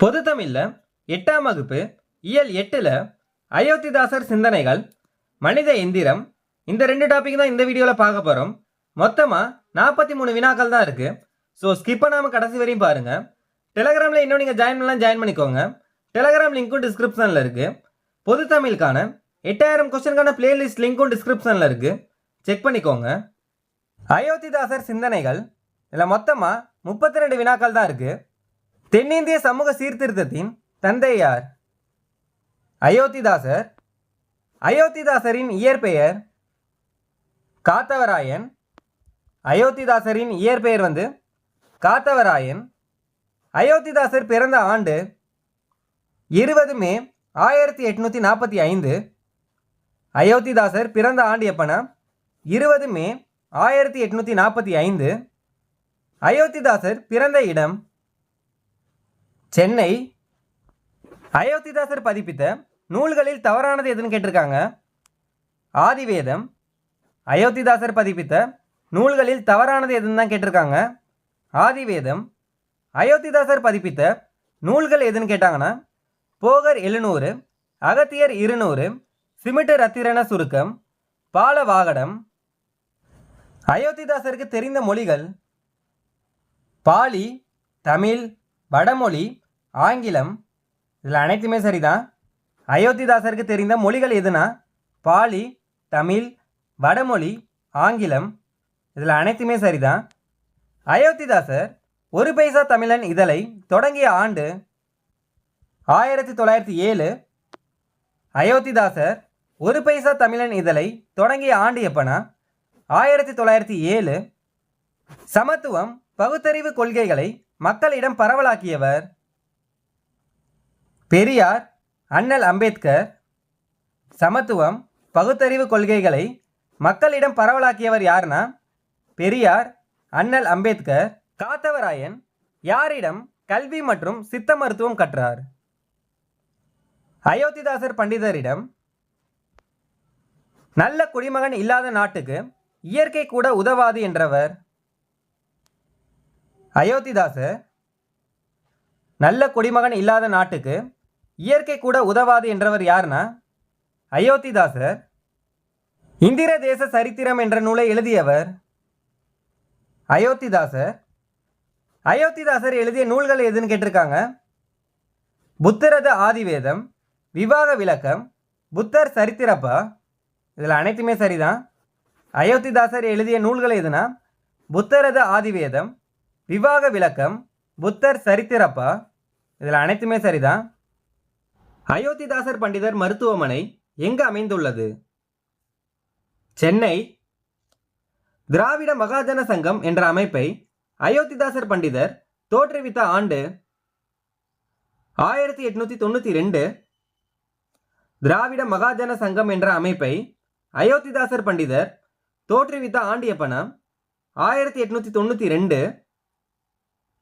பொது தமிழில் எட்டாம் வகுப்பு இயல் எட்டில் அயோத்திதாசர் சிந்தனைகள் மனித எந்திரம் இந்த ரெண்டு டாபிக் தான் இந்த வீடியோவில் பார்க்க போகிறோம் மொத்தமாக நாற்பத்தி மூணு வினாக்கள் தான் இருக்குது ஸோ ஸ்கிப் பண்ணாமல் கடைசி வரையும் பாருங்கள் டெலகிராமில் இன்னும் நீங்கள் ஜாயின் பண்ணலாம் ஜாயின் பண்ணிக்கோங்க. டெலகிராம் லிங்க்கும் டிஸ்கிரிப்ஷனில் இருக்குது பொது தமிழுக்கான எட்டாயிரம் கொஸ்டினுக்கான பிளேலிஸ்ட் லிங்க்கும் டிஸ்கிரிப்ஷனில் இருக்குது செக் பண்ணிக்கோங்க. அயோத்திதாசர் சிந்தனைகள் இதில் மொத்தமாக முப்பத்தி ரெண்டு வினாக்கள் தான் இருக்குது தென்னிந்திய சமூக சீர்திருத்தத்தின் தந்தை யார்? அயோத்திதாசர். அயோத்திதாசரின் இயற்பெயர் காத்தவராயன். அயோத்திதாசரின் இயற்பெயர் வந்து காத்தவராயன். அயோத்திதாசர் பிறந்த ஆண்டு இருபது மே ஆயிரத்தி எட்நூற்றி நாற்பத்தி ஐந்து. அயோத்திதாசர் பிறந்த ஆண்டு எப்பனா இருபது மே ஆயிரத்தி எட்நூற்றி நாற்பத்தி ஐந்து. அயோத்திதாசர் பிறந்த இடம் சென்னை அயோத்திதாசர் பதிப்பித்த நூல்களில் தவறானது எதுன்னு கேட்டிருக்காங்க. ஆதிவேதம் அயோத்திதாசர் பதிப்பித்த நூல்களில் தவறானது எதுன்னு தான் கேட்டிருக்காங்க. ஆதிவேதம் அயோத்திதாசர் பதிப்பித்த நூல்கள் எதுன்னு கேட்டாங்கன்னா போகர் எழுநூறு அகத்தியர் இருநூறு சிமிட்டு ரத்திரன சுருக்கம் பாலவாகடம் அயோத்திதாசருக்கு தெரிந்த மொழிகள் பாலி தமிழ் வடமொழி ஆங்கிலம் இதில் அனைத்துமே சரிதான். அயோத்திதாசருக்கு தெரிந்த மொழிகள் எதுனா? பாலி தமிழ் வடமொழி ஆங்கிலம் இதில் அனைத்துமே சரிதான். அயோத்திதாசர் ஒரு பைசா தமிழன் இதழை தொடங்கிய ஆண்டு ஆயிரத்தி தொள்ளாயிரத்தி ஏழு அயோத்திதாசர் ஒரு பைசா தமிழன் இதழை தொடங்கிய ஆண்டு எப்பனா? ஆயிரத்தி தொள்ளாயிரத்தி ஏழு சமத்துவம் பகுத்தறிவு கொள்கைகளை மக்களிடம் பரவலாக்கியவர் பெரியார் அண்ணல் அம்பேத்கர். சமத்துவம் பகுத்தறிவு கொள்கைகளை மக்களிடம் பரவலாக்கியவர் யார்னா பெரியார் அண்ணல் அம்பேத்கர். காத்தவராயன் யாரிடம் கல்வி மற்றும் சித்த மருத்துவம் கற்றார்? அயோத்திதாசர் பண்டிதரிடம் நல்ல குடிமகன் இல்லாத நாட்டுக்கு இயற்கை கூட உதவாது என்றவர். அயோத்திதாசு நல்ல குடிமகன் இல்லாத நாட்டுக்கு இயற்கை கூட உதவாது என்றவர் யாருன்னா? அயோத்திதாசர் இந்திர தேச சரித்திரம் என்ற நூலை எழுதியவர் அயோத்திதாசர் அயோத்திதாசர் எழுதிய நூல்கள் எதுன்னு கேட்டிருக்காங்க? புத்தரது ஆதிவேதம் விவாக விளக்கம் புத்தர் சரித்திரப்பா? இதில் அனைத்துமே சரிதான். அயோத்திதாசர் எழுதிய நூல்கள் எதுனா புத்தரது ஆதிவேதம் விவாக விளக்கம். புத்தர் சரித்திரப்பா. இதில் அனைத்துமே சரிதான். அயோத்திதாசர் பண்டிதர் மருத்துவமனை எங்கு அமைந்துள்ளது? சென்னை. திராவிட மகாஜன சங்கம் என்ற அமைப்பை அயோத்திதாசர் பண்டிதர் தோற்றுவித்த ஆண்டு ஆயிரத்தி எட்நூற்றி தொண்ணூற்றி ரெண்டு. திராவிட மகாஜன சங்கம் என்ற அமைப்பை அயோத்திதாசர் பண்டிதர் தோற்றுவித்த ஆண்டு எப்பனா? ஆயிரத்தி எட்நூற்றி தொண்ணூற்றி ரெண்டு.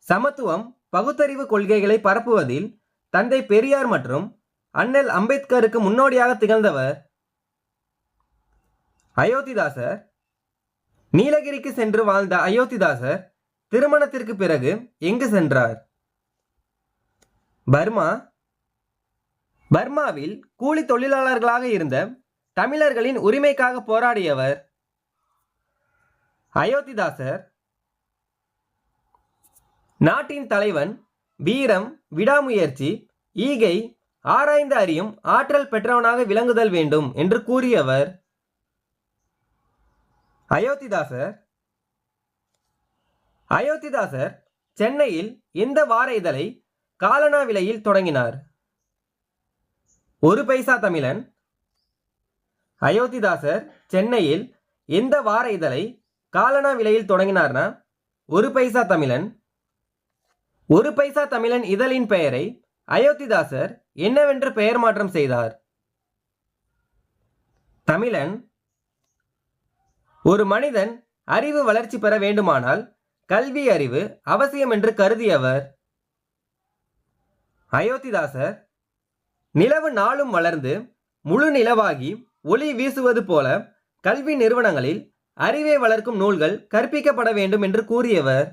சமத்துவம் பகுத்தறிவு கொள்கைகளை பரப்புவதில் தந்தை பெரியார் மற்றும் அண்ணல் அம்பேத்கருக்கு முன்னோடியாக திகழ்ந்தவர் அயோத்திதாசர். நீலகிரிக்கு சென்று வாழ்ந்த அயோத்திதாசர் திருமணத்திற்கு பிறகு எங்கு சென்றார்? பர்மா. பர்மாவில் கூலி தொழிலாளர்களாக இருந்த தமிழர்களின் உரிமைக்காக போராடியவர் அயோத்திதாசர். நாட்டின் தலைவன் வீரம் விடாமுயற்சி ஈகை ஆராய்ந்து அறியும் ஆற்றல் பெற்றவனாக விளங்குதல் வேண்டும் என்று கூறியவர். அயோத்திதாசர். அயோத்திதாசர் சென்னையில் இந்த வார இதழை காலனா விலையில் தொடங்கினார். ஒரு பைசா தமிழன். அயோத்திதாசர் சென்னையில் எந்த வார இதழை காலனா விலையில் தொடங்கினார்னா ஒரு பைசா தமிழன். ஒரு பைசா தமிழன் இதழின் பெயரை அயோத்திதாசர் என்னவென்று பெயர் மாற்றம் செய்தார்? தமிழன் ஒரு மனிதன் அறிவு வளர்ச்சி பெற வேண்டுமானால் கல்வி அறிவு அவசியம் என்று கருதியவர். அயோத்திதாசர் நிலவு நாளும் வளர்ந்து முழு நிலவாகி ஒளி வீசுவது போல கல்வி நிறுவனங்களில் அறிவை வளர்க்கும் நூல்கள் கற்பிக்கப்பட வேண்டும் என்று கூறியவர்.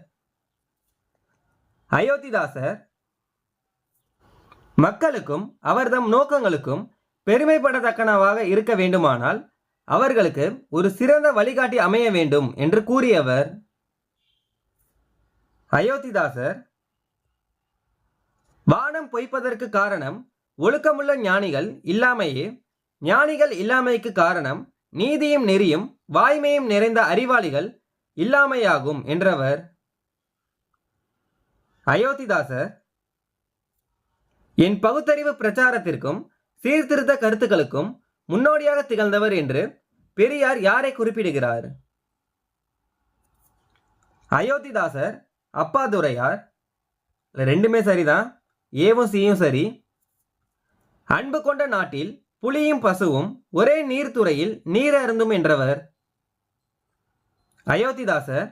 அயோத்திதாசர் மக்களுக்கும் அவர்தம் நோக்கங்களுக்கும் பெருமைப்படத்தக்கனவாக இருக்க வேண்டுமானால் அவர்களுக்கு ஒரு சிறந்த வழிகாட்டி அமைய வேண்டும் என்று கூறியவர் அயோத்திதாசர். வானம் பொய்ப்பதற்கு காரணம் ஒழுக்கமுள்ள ஞானிகள் இல்லாமையே ஞானிகள் இல்லாமைக்கு காரணம் நீதியும் நெறியும் வாய்மையும் நிறைந்த அறிவாளிகள் இல்லாமையாகும் என்றவர். அயோத்திதாசர் என் பகுத்தறிவு பிரச்சாரத்திற்கும் சீர்திருத்த கருத்துக்களுக்கும் முன்னோடியாக திகழ்ந்தவர் என்று பெரியார் யாரை குறிப்பிடுகிறார்? அயோத்திதாசர் அப்பாதுரையார் ரெண்டுமே சரிதான் ஏவும் சியும் சரி. அன்பு கொண்ட நாட்டில் புலியும் பசுவும் ஒரே நீர்த்துறையில் நீர் அருந்தும் என்றவர். அயோத்திதாசர்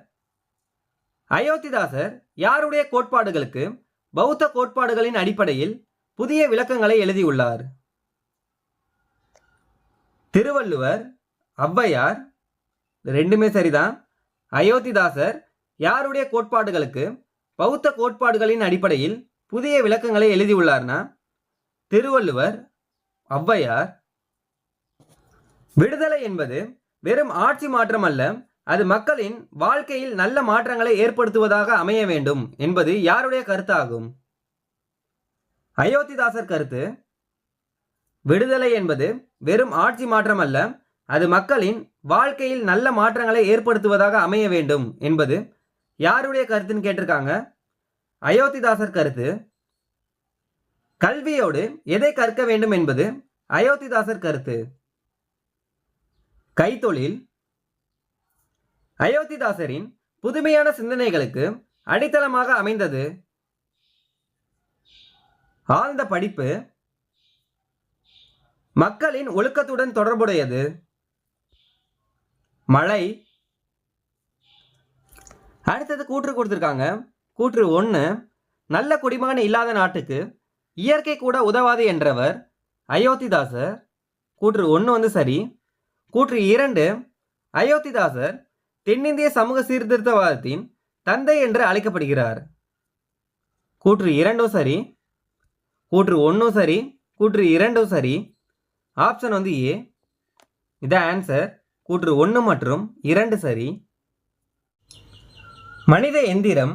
அயோத்திதாசர் யாருடைய கோட்பாடுகளுக்கு பௌத்த கோட்பாடுகளின் அடிப்படையில் புதிய விளக்கங்களை எழுதியுள்ளார்? திருவள்ளுவர் ஔவையார் ரெண்டுமே சரிதான். அயோத்திதாசர் யாருடைய கோட்பாடுகளுக்கு பௌத்த கோட்பாடுகளின் அடிப்படையில் புதிய விளக்கங்களை எழுதியுள்ளார்னா? திருவள்ளுவர் ஔவையார். விடுதலை என்பது வெறும் ஆட்சி மாற்றம் அல்ல அது மக்களின் வாழ்க்கையில் நல்ல மாற்றங்களை ஏற்படுத்துவதாக அமைய வேண்டும் என்பது யாருடைய கருத்தாகும்? அயோத்திதாசர் கருத்து விடுதலை என்பது வெறும் ஆட்சி மாற்றம் அல்ல அது மக்களின் வாழ்க்கையில் நல்ல மாற்றங்களை ஏற்படுத்துவதாக அமைய வேண்டும் என்பது யாருடைய கருத்துன்னு கேட்டிருக்காங்க? அயோத்திதாசர் கருத்து கல்வியோடு எதை கற்க வேண்டும் என்பது அயோத்திதாசர் கருத்து. கைத்தொழில் அயோத்திதாசரின் புதுமையான சிந்தனைகளுக்கு அடித்தளமாக அமைந்தது ஆழ்ந்த படிப்பு மக்களின் ஒழுக்கத்துடன் தொடர்புடையது மழை. அடுத்தது கூற்று கொடுத்துருக்காங்க. கூற்று ஒன்று நல்ல குடிமகன் இல்லாத நாட்டுக்கு இயற்கை கூட உதவாது என்றவர் அயோத்திதாசர். கூற்று ஒன்று வந்து சரி. கூற்று இரண்டு அயோத்திதாசர் தென்னிந்திய சமூக சீர்திருத்தவாதத்தின் தந்தை என்று அழைக்கப்படுகிறார். கூற்று இரண்டும் சரி கூற்று ஒன்றும் சரி கூற்று இரண்டும் சரி. ஆப்ஷன் வந்து ஏ இத ஆன்சர் கூற்று ஒன்று மற்றும் இரண்டு சரி. மனித எந்திரம்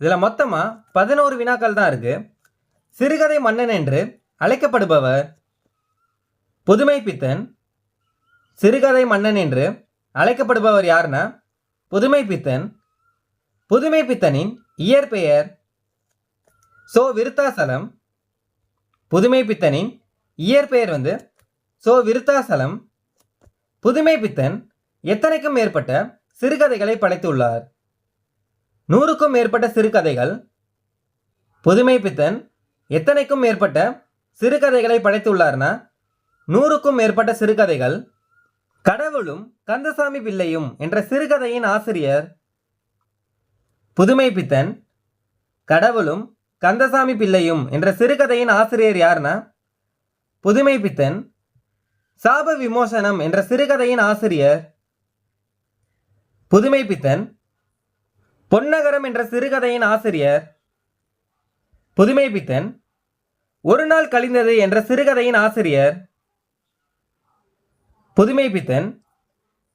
இதில் மொத்தமாக பதினோரு வினாக்கள் தான் இருக்குது சிறுகதை மன்னன் என்று அழைக்கப்படுபவர் புதுமை பித்தன் சிறுகதை மன்னன் என்று அழைக்கப்படுபவர் யாருன்னா புதுமை பித்தன் புதுமை பித்தனின் இயற்பெயர் சோ விருத்தாசலம். புதுமை பித்தனின் இயற்பெயர் வந்து சோ விருத்தாசலம். புதுமை பித்தன் எத்தனைக்கும் மேற்பட்ட சிறுகதைகளை படைத்துள்ளார்? நூறுக்கும் மேற்பட்ட சிறுகதைகள். புதுமை பித்தன் எத்தனைக்கும் மேற்பட்ட சிறுகதைகளை படைத்துள்ளார்னா நூறுக்கும் மேற்பட்ட சிறுகதைகள். கடவுளும் கந்தசாமி பிள்ளையும் என்ற சிறுகதையின் ஆசிரியர் புதுமை பித்தன் கடவுளும் கந்தசாமி பிள்ளையும் என்ற சிறுகதையின் ஆசிரியர் யாருன்னா புதுமை பித்தன் சாப விமோசனம் என்ற சிறுகதையின் ஆசிரியர் புதுமை பித்தன் பொன்னகரம் என்ற சிறுகதையின் ஆசிரியர் புதுமை பித்தன் ஒரு நாள் கழிந்தது என்ற சிறுகதையின் ஆசிரியர் புதுமை பித்தன்.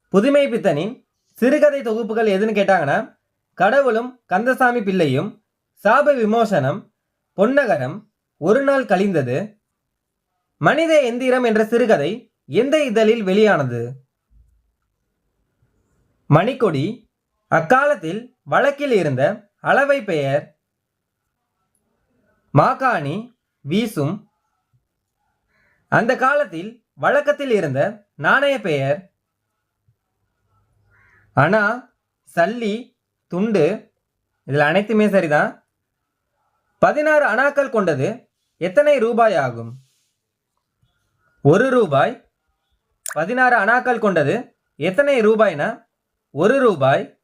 புதுமை பித்தனின் சிறுகதை தொகுப்புகள் எதுன்னு கேட்டாங்கன்னா கடவுளும் கந்தசாமி பிள்ளையும் சாப விமோசனம் பொன்னகரம் ஒரு நாள் கழிந்தது மனித எந்திரம் என்ற சிறுகதை எந்த இதழில் வெளியானது? மணிக்கொடி அக்காலத்தில் வழக்கில் இருந்த அளவை பெயர் மாகாணி வீசும். அந்த காலத்தில் வழக்கத்தில் இருந்த நாணய பெயர் அணா சல்லி துண்டு இதில் அனைத்துமே சரிதான். பதினாறு அணாக்கள் கொண்டது எத்தனை ரூபாய் ஆகும்? ஒரு ரூபாய். பதினாறு அணாக்கள் கொண்டது எத்தனை ரூபாய்னா? ஒரு ரூபாய்.